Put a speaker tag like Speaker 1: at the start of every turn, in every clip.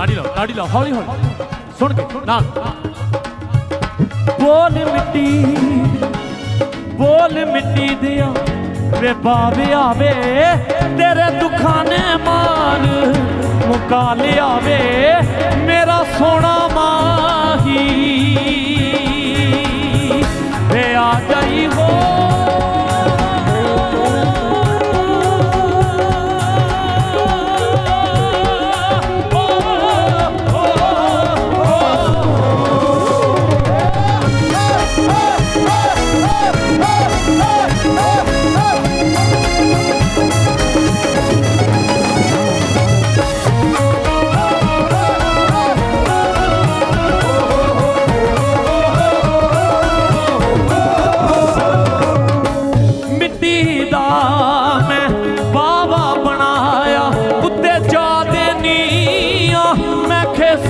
Speaker 1: ਤਾੜੀ ਲਾਓ ਹੌਲੀ ਹੌਲੀ। ਸੁਣ ਕੇ, ਨਾਲ। ਬੋਲ ਮਿੱਟੀ ਬੋਲ ਮਿੱਟੀ ਦਿਆ ਵੇ ਬਾਵੇ ਆਵੇ, ਤੇਰੇ ਦੁੱਖਾਂ ਨੇ ਮਾਰ ਮੁਕਾ ਲਿਆਵੇ ਮੇਰਾ ਸੋਹਣਾ ਮਾਹੀ। ਵੇ ਆ ਜਾਈ ਹੋ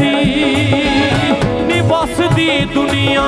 Speaker 1: ਦੇਨੀਆਂ ਮੈਂ ਖੇਸੀ ਨੀ ਵਸਦੀ ਦੁਨੀਆ